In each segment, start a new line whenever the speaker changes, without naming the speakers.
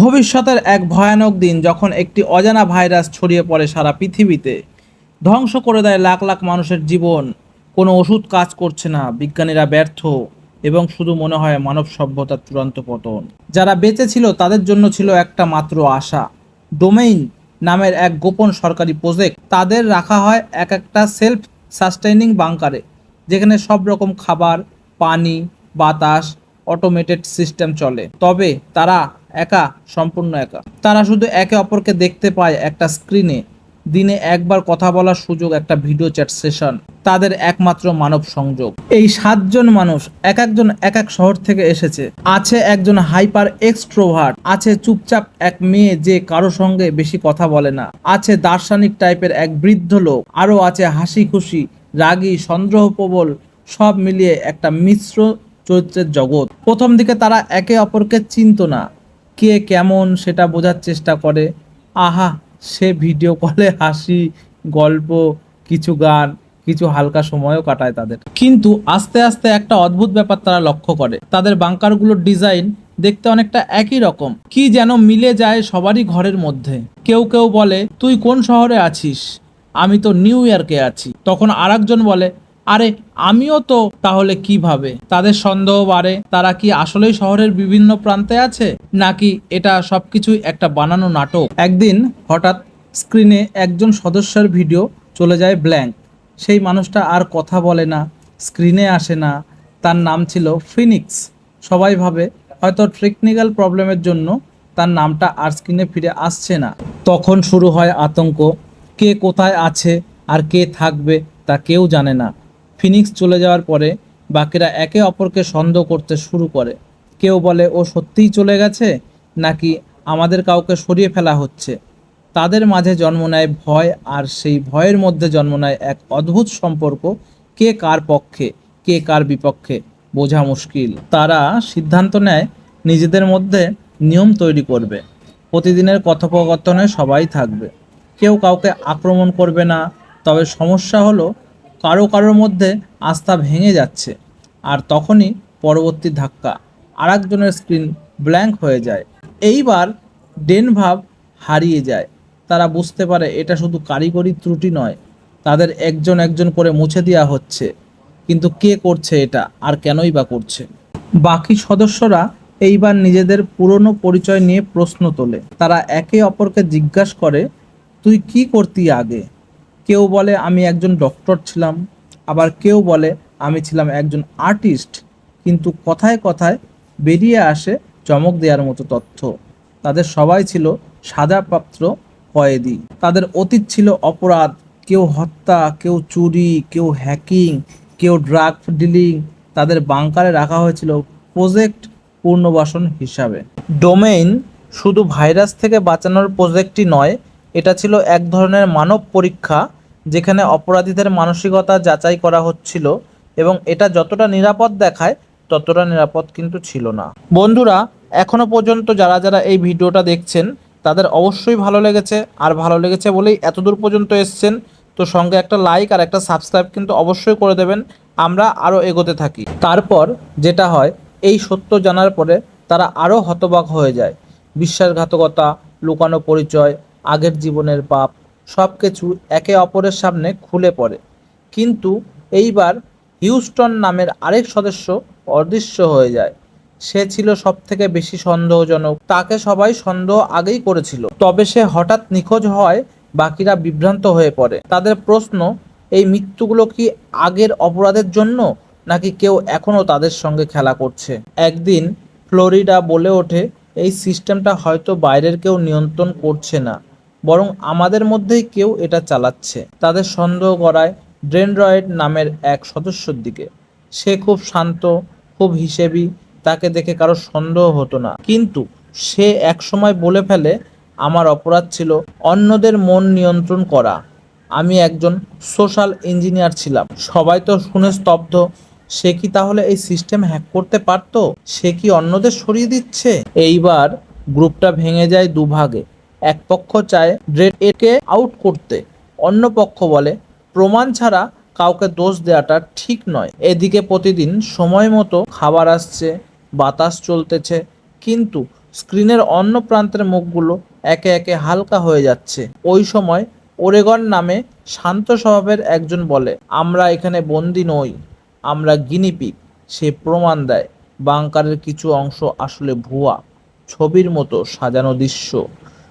ভবিষ্যতের এক ভয়ানক দিন যখন একটি অজানা ভাইরাস ছড়িয়ে পড়ে সারা পৃথিবীতে। ধ্বংস করে দেয় লাখ লাখ মানুষের জীবন। কোনো ওষুধ কাজ করছে না, বিজ্ঞানীরা ব্যর্থ এবং শুধু মনে হয় মানব সভ্যতার চূড়ান্ত পতন। যারা বেঁচে ছিল, তাদের জন্য ছিল একটা মাত্র আশা। ডোমেইন নামের এক গোপন সরকারি প্রজেক্ট। তাদের রাখা হয় এক একটা সেলফ সাস্টেইনিং বাংকারে, যেখানে সব রকম খাবার, পানি, বাতাস, অটোমেটেড সিস্টেম চলে। তবে তারা একা, সম্পূর্ণ একা। তারা শুধু একে অপরকে দেখতে পায় একটা স্ক্রিনে দিনে একবার কথা বলার সুযোগ, একটা ভিডিও চ্যাট সেশন তাদের একমাত্র মানব সংযোগ। এই সাতজন মানুষ এক একজন এক এক শহর থেকে এসেছে। আছে একজন হাইপার এক্সট্রোভার্ট আছে চুপচাপ এক মেয়ে যে কারও সঙ্গে বেশি কথা বলে না। আছে দার্শনিক টাইপের এক বৃদ্ধ লোক, আরও আছে হাসি খুশি রাগী, সন্দেহপ্রবল, সব মিলিয়ে একটা মিশ্র চরিত্রের জগৎ। প্রথম দিকে তারা একে অপরকে চিনত না। কে কেমন সেটা বোঝার চেষ্টা করে। আহা, সে ভিডিও কলে হাসি, গল্প, কিছু গান, কিছু হালকা সময়ও কাটায় তাদের। কিন্তু আস্তে আস্তে একটা অদ্ভুত ব্যাপার তারা লক্ষ্য করে। তাদের বাংকারগুলোর ডিজাইন দেখতে অনেকটা একই রকম। কি যেন মিলে যায় সবারই ঘরের মধ্যে। কেউ কেউ বলে, তুই কোন শহরে আছিস? আমি তো নিউ ইয়র্কে আছি। তখন আরেকজন বলে আরে, আমিও তো, তাহলে কীভাবে? তাদের সন্দেহ বাড়ে। তারা কি আসলেই শহরের বিভিন্ন প্রান্তে আছে? নাকি এটা সবকিছুই একটা বানানো নাটক? একদিন হঠাৎ স্ক্রিনে একজন সদস্যের ভিডিও চলে যায় ব্ল্যাঙ্ক। সেই মানুষটা আর কথা বলে না, স্ক্রিনে আসে না। তার নাম ছিল ফিনিক্স। সবাই ভাবে হয়তো টেকনিক্যাল প্রবলেমের জন্য তার নামটা আর স্ক্রিনে ফিরে আসছে না। তখন শুরু হয় আতঙ্ক। কে কোথায় আছে আর কে থাকবে তা কেউ জানে না। ফিনিক্স চলে যাওয়ার পরে বাকিরা একে অপরকে সন্দেহ করতে শুরু করে। কেউ বলে, ও সত্যিই চলে গেছে? নাকি, আমাদের কাউকে সরিয়ে ফেলা হচ্ছে? তাদের মাঝে জন্ম নেয় ভয়, আর সেই ভয়ের মধ্যে জন্ম নেয় এক অদ্ভুত সম্পর্ক। কে কার পক্ষে, কে কার বিপক্ষে, বোঝা মুশকিল। তারা সিদ্ধান্ত নেয়, নিজেদের মধ্যে নিয়ম তৈরি করবে। প্রতিদিনের কথোপকথনে সবাই থাকবে। কেউ কাউকে আক্রমণ করবে না। তবে সমস্যা হলো কারও কারোর মধ্যে আস্থা ভেঙে যাচ্ছে, আর তখনই পরবর্তী ধাক্কা। আরেকজনের স্ক্রিন ব্ল্যাঙ্ক হয়ে যায়। এইবার ডেন ভাব হারিয়ে যায়। তারা বুঝতে পারে এটা শুধু কারিগরি ত্রুটি নয়, তাদের একজন একজন করে মুছে দেওয়া হচ্ছে। কিন্তু কে করছে এটা, আর কেনই বা করছে? বাকি সদস্যরা এইবার নিজেদের পুরনো পরিচয় নিয়ে প্রশ্ন তোলে। তারা একে অপরকে জিজ্ঞাসা করে, তুই কি করতি আগে? কেউ বলে আমি একজন ডক্টর ছিলাম, আবার কেউ বলে আমি ছিলাম একজন আর্টিস্ট। কিন্তু কথায় কথায় বেরিয়ে আসে চমক দেওয়ার মতো তথ্য। তাদের সবাই ছিল সাজাপ্রাপ্ত কয়েদি। তাদের অতীত ছিল অপরাধ। কেউ হত্যা, কেউ চুরি, কেউ হ্যাকিং, কেউ ড্রাগ ডিলিং। তাদের বাংকারে রাখা হয়েছিল প্রজেক্ট পূর্ণবাসন হিসাবে। ডোমেইন শুধু ভাইরাস থেকে বাঁচানোর প্রজেক্টই নয় এটা ছিল এক ধরনের মানব পরীক্ষা যেখানে অপরাধীদের মানসিকতা যাচাই করা হচ্ছিল এবং এটা যতটা নিরাপদ দেখায়, ততটা নিরাপদ কিন্তু ছিল না। বন্ধুরা, এখনও পর্যন্ত যারা যারা এই ভিডিওটা দেখছেন, তাদের অবশ্যই ভালো লেগেছে। আর ভালো লেগেছে বলেই এতদূর পর্যন্ত এসছেন, তো সঙ্গে একটা লাইক আর একটা সাবস্ক্রাইব কিন্তু অবশ্যই করে দেবেন। আমরা আরও এগোতে থাকি। তারপর যেটা হয়, এই সত্য জানার পরে তারা আরও হতবাক হয়ে যায়। বিশ্বাসঘাতকতা, লুকানো পরিচয় আগের জীবনের পাপ সব কিছু একে অপরের সামনে খুলে পড়ে। কিন্তু এইবার হিউস্টন নামের আরেক সদস্য অদৃশ্য হয়ে যায়। সে ছিল সব থেকে বেশি সন্দেহজনক। তাকে সবাই সন্দেহ আগেই করেছিল। তবে সে হঠাৎ নিখোঁজ হয় বাকিরা বিভ্রান্ত হয়ে পড়ে। তাদের প্রশ্ন, এই মৃত্যুগুলো কি আগের অপরাধের জন্য, নাকি কেউ এখনও তাদের সঙ্গে খেলা করছে? একদিন ফ্লোরিডা বলে ওঠে, এই সিস্টেমটা হয়তো বাইরের কেউ নিয়ন্ত্রণ করছে না। বরং আমাদের মধ্যেই কেউ এটা চালাচ্ছে। তাদের সন্দেহ করায় ড্রেনরয়েড নামের এক সদস্যর দিকে। সে খুব শান্ত, খুব হিসেবি, তাকে দেখে কারও সন্দেহ হতো না। কিন্তু সে একসময় বলে ফেলে, আমার অপরাধ ছিল অন্যদের মন নিয়ন্ত্রণ করা। আমি একজন সোশ্যাল ইঞ্জিনিয়ার ছিলাম। সবাই তো শুনে স্তব্ধ। সে কি তাহলে এই সিস্টেম হ্যাক করতে পারতো? সে কি অন্যদের সরিয়ে দিচ্ছে? এইবার গ্রুপটা ভেঙে যায় দুভাগে। এক পক্ষ চায় ড্রেড একে আউট করতে। অন্য পক্ষ বলে, প্রমাণ ছাড়া কাউকে দোষ দেওয়াটা ঠিক নয়। এদিকে প্রতিদিন সময় মতো খাবার আসছে, বাতাস চলতেছে, কিন্তু স্ক্রিনের অন্য প্রান্তের মুখগুলো একে একে হালকা হয়ে যাচ্ছে। ওই সময় ওরেগন নামে শান্ত স্বভাবের একজন বলে, আমরা এখানে বন্দি নই, আমরা গিনিপিক সে প্রমাণ দেয়, বাংকারের কিছু অংশ আসলে ভুয়া, ছবির মতো সাজানো দৃশ্য।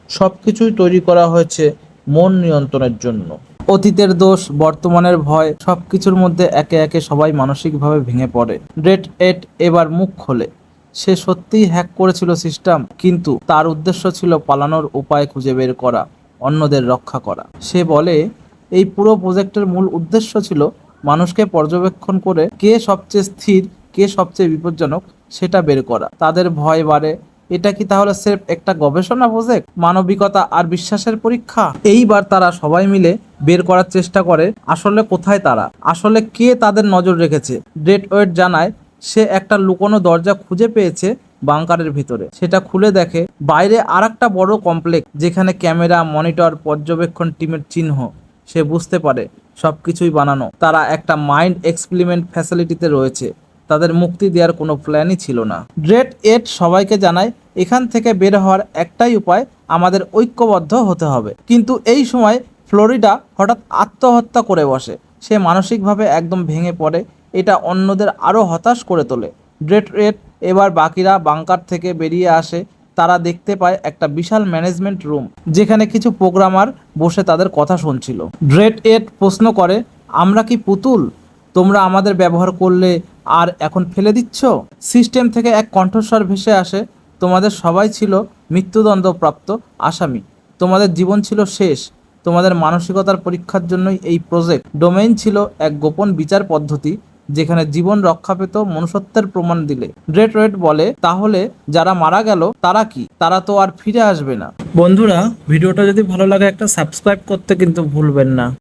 সব কিছুই তৈরি করা হয়েছে মন নিয়ন্ত্রণের জন্য। অতীতের দোষ, বর্তমানের ভয়, সবকিছুর মধ্যে একে একে সবাই মানসিকভাবে ভেঙে পড়ে। ডেট এট এবার মুখ খোলে। সে সত্যিই হ্যাক করেছিল সিস্টেম কিন্তু তার উদ্দেশ্য ছিল পালানোর উপায় খুঁজে বের করা, অন্যদের রক্ষা করা। সে বলে, এই পুরো প্রজেক্টের মূল উদ্দেশ্য ছিল মানুষকে পর্যবেক্ষণ করে কে সবচেয়ে স্থির, কে সবচেয়ে বিপজ্জনক সেটা বের করা। তাদের ভয় বাড়ে এটা কি তাহলে স্রেফ একটা গবেষণা প্রজেক্ট মানবিকতা আর বিশ্বাসের পরীক্ষা? এইবার তারা সবাই মিলে বের করার চেষ্টা করে, আসলে কোথায় তারা? আসলে কে তাদের নজর রেখেছে? ডেট ওয়েট জানায়, সে একটা লুকোনো দরজা খুঁজে পেয়েছে বাংকারের ভিতরে। সেটা খুলে দেখে, বাইরে আর একটা বড় কমপ্লেক্স, যেখানে ক্যামেরা, মনিটর, পর্যবেক্ষণ টিমের চিহ্ন। সে বুঝতে পারে, সবকিছুই বানানো। তারা একটা মাইন্ড এক্সপেরিমেন্ট ফ্যাসিলিটিতে রয়েছে। তাদের মুক্তি দেওয়ার কোনো প্ল্যানই ছিল না। ড্রেড এট সবাইকে জানায় এখান থেকে বের হওয়ার একটাই উপায় আমাদের ঐক্যবদ্ধ হতে হবে। কিন্তু এই সময় ফ্লোরিডা হঠাৎ আত্মহত্যা করে বসে। সে মানসিকভাবে একদম ভেঙে পড়ে। এটা অন্যদের আরও হতাশ করে তোলে। ড্রেট রেট এবার বাকিরা বাংকার থেকে বেরিয়ে আসে। তারা দেখতে পায় একটা বিশাল ম্যানেজমেন্ট রুম, যেখানে কিছু প্রোগ্রামার বসে তাদের কথা শুনছিল। ড্রেট এট প্রশ্ন করে, আমরা কি পুতুল? তোমরা আমাদের ব্যবহার করলে আর এখন ফেলে দিচ্ছ? সিস্টেম থেকে এক কণ্ঠস্বর ভেসে আসে। তোমাদের সবাই ছিল মৃত্যুদণ্ডপ্রাপ্ত আসামি। তোমাদের জীবন ছিল শেষ। তোমাদের মানসিকতার পরীক্ষার জন্যই এই প্রজেক্ট। ডোমেইন ছিল এক গোপন বিচার পদ্ধতি যেখানে জীবন রক্ষা পেত মনুষ্যত্বের প্রমাণ দিলে। ড্রেট রেট বলে, তাহলে যারা মারা গেল, তারা কি? তারা তো আর ফিরে আসবে না। বন্ধুরা, ভিডিওটা যদি ভালো লাগে একটা সাবস্ক্রাইব করতে কিন্তু ভুলবেন না।